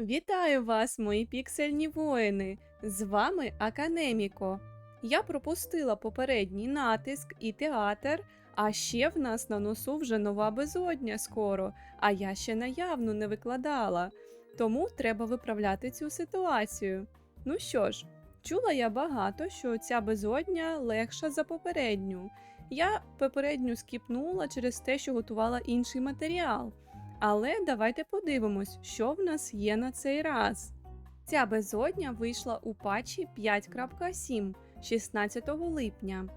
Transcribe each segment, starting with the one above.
Вітаю вас, мої піксельні воїни! З вами Аканеміко. Я пропустила попередній натиск і театр, а ще в нас на носу вже нова безодня скоро, а я ще наявну не викладала. Тому треба виправляти цю ситуацію. Ну що ж, чула я багато, що ця безодня легша за попередню. Я попередню скіпнула через те, що готувала інший матеріал. Але давайте подивимось, що в нас є на цей раз. Ця безодня вийшла у патчі 5.7 16 липня.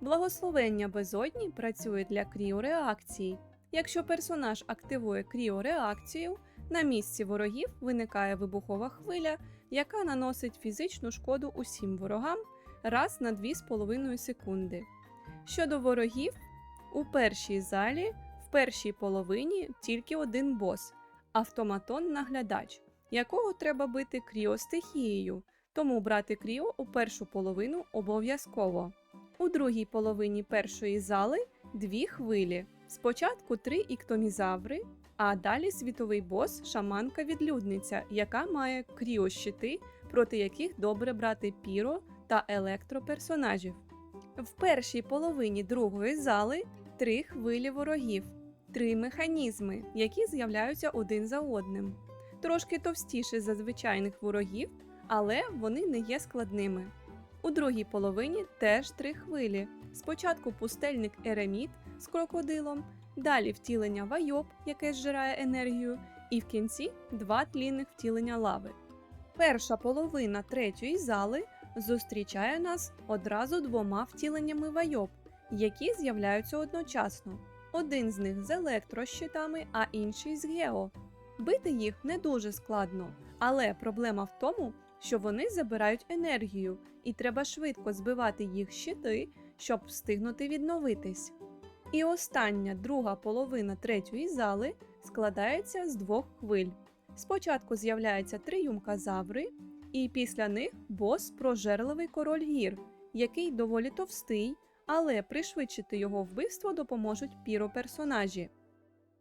Благословення безодні працює для кріореакцій. Якщо персонаж активує кріореакцію, на місці ворогів виникає вибухова хвиля, яка наносить фізичну шкоду усім ворогам раз на 2,5 секунди. Щодо ворогів, у першій залі першій половині тільки один бос автоматон-наглядач, якого треба бити кріостихією, тому брати кріо у першу половину обов'язково. У другій половині першої зали дві хвилі. Спочатку три іктомізаври, а далі світовий бос шаманка-відлюдниця, яка має кріощити, проти яких добре брати піро та електроперсонажів. В першій половині другої зали три хвилі ворогів, три механізми, які з'являються один за одним. Трошки товстіші за звичайних ворогів, але вони не є складними. У другій половині теж три хвилі. Спочатку пустельник Ереміт з крокодилом, далі втілення Вайоп, яке зжирає енергію, і в кінці два тлінних втілення лави. Перша половина третьої зали зустрічає нас одразу двома втіленнями Вайоп, які з'являються одночасно. Один з них з електрощитами, а інший з гео. Бити їх не дуже складно, але проблема в тому, що вони забирають енергію, і треба швидко збивати їх щити, щоб встигнути відновитись. І остання друга половина третьої зали складається з двох хвиль. Спочатку з'являються три юмказаври, і після них бос прожерливий король гір, який доволі товстий, але пришвидшити його вбивство допоможуть піроперсонажі.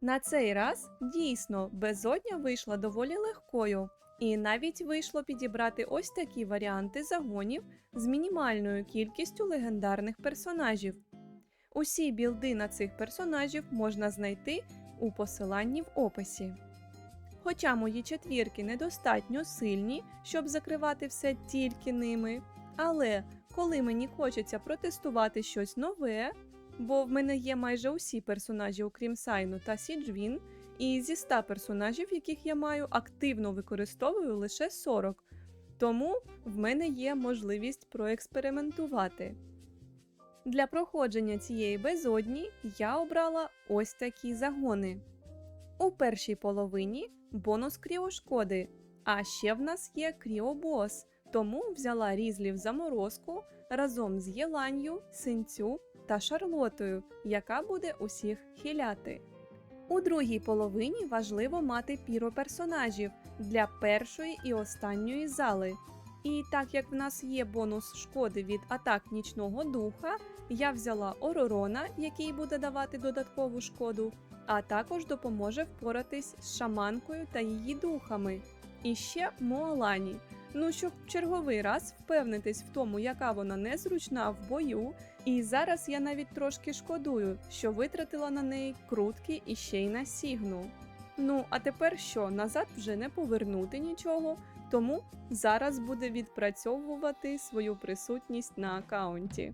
На цей раз дійсно безодня вийшла доволі легкою, і навіть вийшло підібрати ось такі варіанти загонів з мінімальною кількістю легендарних персонажів. Усі білди на цих персонажів можна знайти у посиланні в описі. Хоча мої четвірки недостатньо сильні, щоб закривати все тільки ними, але коли мені хочеться протестувати щось нове, бо в мене є майже усі персонажі, окрім Сайну та Сіджвін, і зі 100 персонажів, яких я маю, активно використовую лише 40, тому в мене є можливість проекспериментувати. Для проходження цієї безодні я обрала ось такі загони. У першій половині бонус кріошкоди, а ще в нас є кріобос, тому взяла різлів заморозку разом з Єланью, синцю та Шарлотою, яка буде усіх хиляти. У другій половині важливо мати піроперсонажів для першої і останньої зали. І так як в нас є бонус шкоди від атак нічного духа, я взяла Оророна, який буде давати додаткову шкоду, а також допоможе впоратись з шаманкою та її духами. І ще Моалані. Ну, щоб черговий раз впевнитись в тому, яка вона незручна в бою, і зараз я навіть трошки шкодую, що витратила на неї крутки і ще й на сігну. Ну, а тепер що, назад вже не повернути нічого, тому зараз буде відпрацьовувати свою присутність на аккаунті.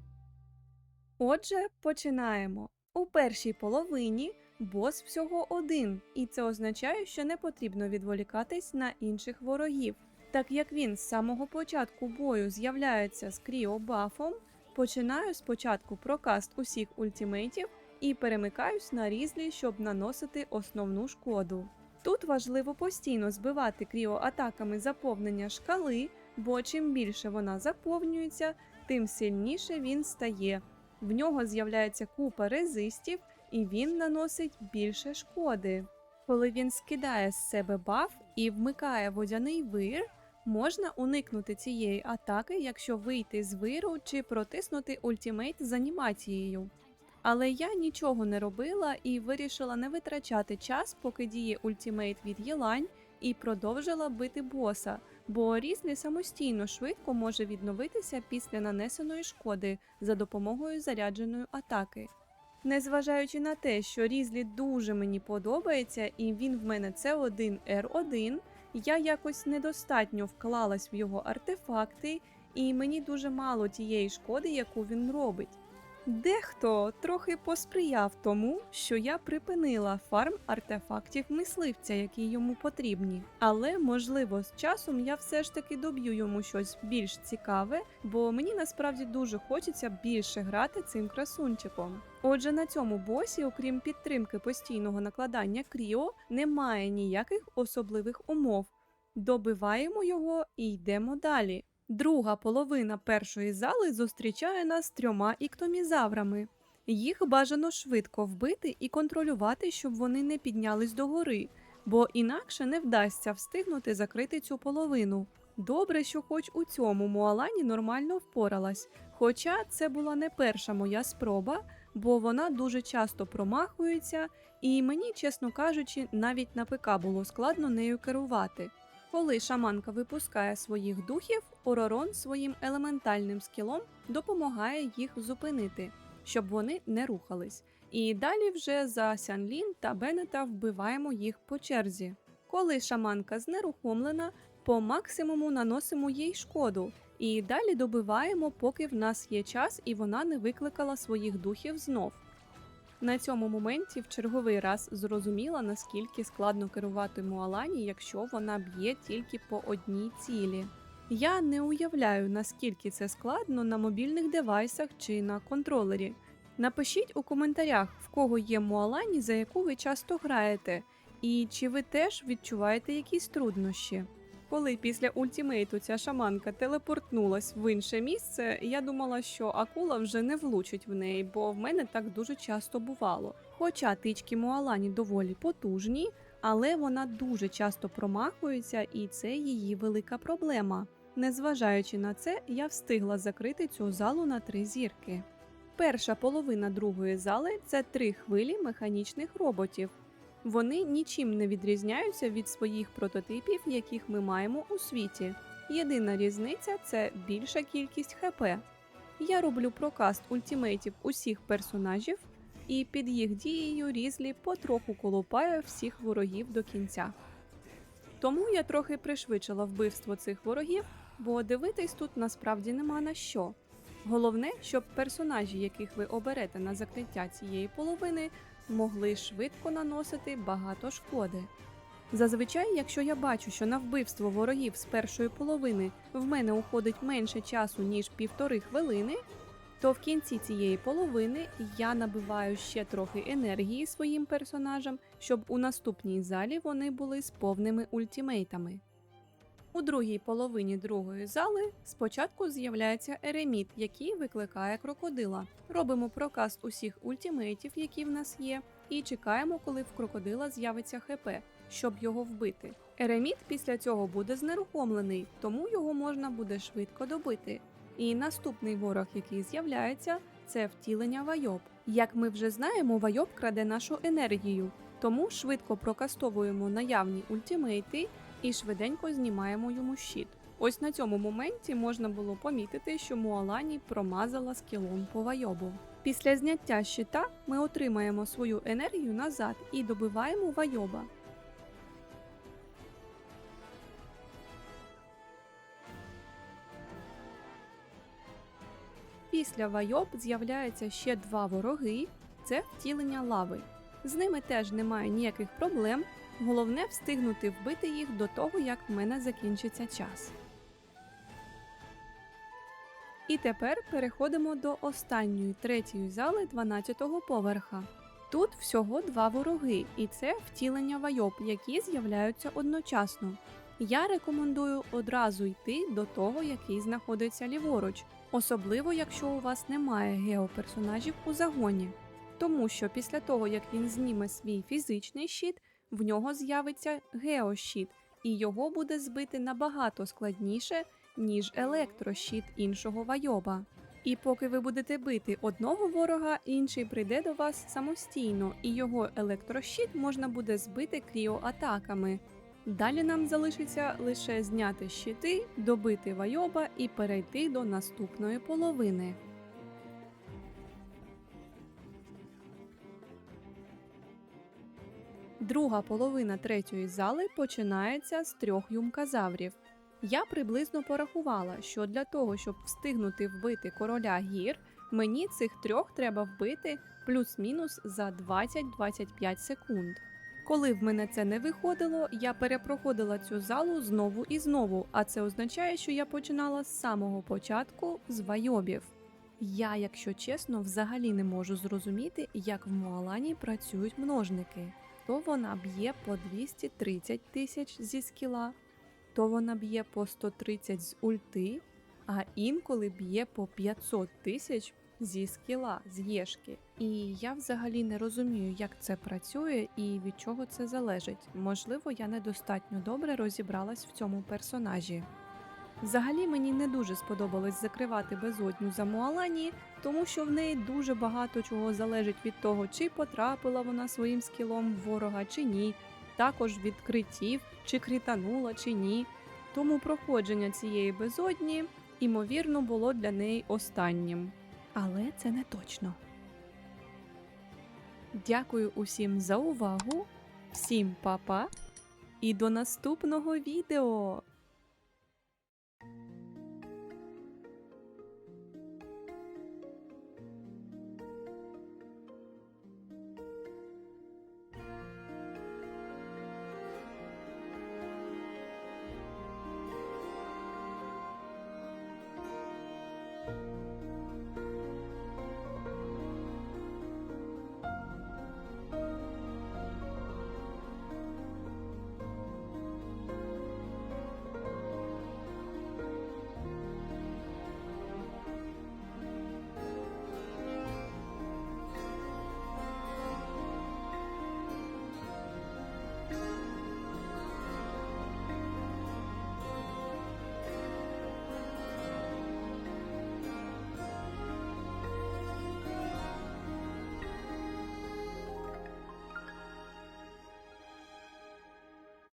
Отже, починаємо. У першій половині бос всього один, і це означає, що не потрібно відволікатись на інших ворогів. Так як він з самого початку бою з'являється з кріобафом, починаю спочатку прокаст усіх ультимейтів і перемикаюсь на різлі, щоб наносити основну шкоду. Тут важливо постійно збивати кріоатаками заповнення шкали, бо чим більше вона заповнюється, тим сильніше він стає. В нього з'являється купа резистів, і він наносить більше шкоди. Коли він скидає з себе баф і вмикає водяний вир, можна уникнути цієї атаки, якщо вийти з виру чи протиснути ультимейт з анімацією. Але я нічого не робила і вирішила не витрачати час, поки діє ультимейт від Єлань, і продовжила бити боса, бо Різлі самостійно швидко може відновитися після нанесеної шкоди за допомогою зарядженої атаки. Незважаючи на те, що Різлі дуже мені подобається, і він в мене С1 Р1, я якось недостатньо вклалась в його артефакти, і мені дуже мало тієї шкоди, яку він робить. Дехто трохи посприяв тому, що я припинила фарм артефактів мисливця, які йому потрібні. Але можливо з часом я все ж таки доб'ю йому щось більш цікаве, бо мені насправді дуже хочеться більше грати цим красунчиком. Отже, на цьому босі, окрім підтримки постійного накладання кріо, немає ніяких особливих умов. Добиваємо його і йдемо далі. Друга половина першої зали зустрічає нас трьома іктомізаврами. Їх бажано швидко вбити і контролювати, щоб вони не піднялись догори, бо інакше не вдасться встигнути закрити цю половину. Добре, що хоч у цьому Муалані нормально впоралась, хоча це була не перша моя спроба, бо вона дуже часто промахується, і мені, чесно кажучи, навіть на ПК було складно нею керувати. Коли шаманка випускає своїх духів, Оророн своїм елементальним скілом допомагає їх зупинити, щоб вони не рухались. І далі вже за Сянлін та Бенета вбиваємо їх по черзі. Коли шаманка знерухомлена, по максимуму наносимо їй шкоду, і далі добиваємо, поки в нас є час і вона не викликала своїх духів знов. На цьому моменті в черговий раз зрозуміла, наскільки складно керувати Муалані, якщо вона б'є тільки по одній цілі. Я не уявляю, наскільки це складно на мобільних девайсах чи на контролері. Напишіть у коментарях, в кого є Муалані, за яку ви часто граєте, і чи ви теж відчуваєте якісь труднощі. Коли після ультімейту ця шаманка телепортнулась в інше місце, я думала, що акула вже не влучить в неї, бо в мене так дуже часто бувало. Хоча тички Муалані доволі потужні, але вона дуже часто промахується, і це її велика проблема. Незважаючи на це, я встигла закрити цю залу на три зірки. Перша половина другої зали це три хвилі механічних роботів. Вони нічим не відрізняються від своїх прототипів, яких ми маємо у світі. Єдина різниця це більша кількість ХП. Я роблю прокаст ультімейтів усіх персонажів, і під їх дією різлі потроху колупає всіх ворогів до кінця. Тому я трохи пришвидшила вбивство цих ворогів, бо дивитись тут насправді нема на що. Головне, щоб персонажі, яких ви оберете на закриття цієї половини, могли швидко наносити багато шкоди. Зазвичай, якщо я бачу, що на вбивство ворогів з першої половини в мене уходить менше часу, ніж півтори хвилини, то в кінці цієї половини я набиваю ще трохи енергії своїм персонажам, щоб у наступній залі вони були з повними ультімейтами. У другій половині другої зали спочатку з'являється ереміт, який викликає крокодила. Робимо прокаст усіх ультімейтів, які в нас є, і чекаємо, коли в крокодила з'явиться ХП, щоб його вбити. Ереміт після цього буде знерухомлений, тому його можна буде швидко добити. І наступний ворог, який з'являється, це втілення Вайоб. Як ми вже знаємо, Вайоб краде нашу енергію, тому швидко прокастовуємо наявні ультімейти і швиденько знімаємо йому щит. Ось на цьому моменті можна було помітити, що Муалані промазала скілом по Вайобу. Після зняття щита ми отримаємо свою енергію назад і добиваємо Вайоба. Після Вайоб з'являється ще два вороги це втілення лави. З ними теж немає ніяких проблем. Головне встигнути вбити їх до того, як в мене закінчиться час. І тепер переходимо до останньої третьої зали 12-го поверха. Тут всього два вороги, і це втілення вайоб, які з'являються одночасно. Я рекомендую одразу йти до того, який знаходиться ліворуч, особливо якщо у вас немає геоперсонажів у загоні. Тому що після того, як він зніме свій фізичний щит, в нього з'явиться геощит, і його буде збити набагато складніше, ніж електрощит іншого вайоба. І поки ви будете бити одного ворога, інший прийде до вас самостійно, і його електрощит можна буде збити кріоатаками. Далі нам залишиться лише зняти щити, добити вайоба і перейти до наступної половини. Друга половина третьої зали починається з трьох юмказаврів. Я приблизно порахувала, що для того, щоб встигнути вбити короля гір, мені цих трьох треба вбити плюс-мінус за 20-25 секунд. Коли в мене це не виходило, я перепроходила цю залу знову і знову, а це означає, що я починала з самого початку з вайобів. Я, якщо чесно, взагалі не можу зрозуміти, як в Муалані працюють множники. То вона б'є по 230 тисяч зі скіла, то вона б'є по 130 з ульти, а інколи б'є по 500 тисяч зі скіла, з єшки. І я взагалі не розумію, як це працює і від чого це залежить. Можливо, я недостатньо добре розібралась в цьому персонажі. Взагалі мені не дуже сподобалось закривати безодню за Муалані, тому що в неї дуже багато чого залежить від того, чи потрапила вона своїм скілом в ворога чи ні, також від критів, чи кританула чи ні. Тому проходження цієї безодні, імовірно, було для неї останнім. Але це не точно. Дякую усім за увагу, всім па-па і до наступного відео!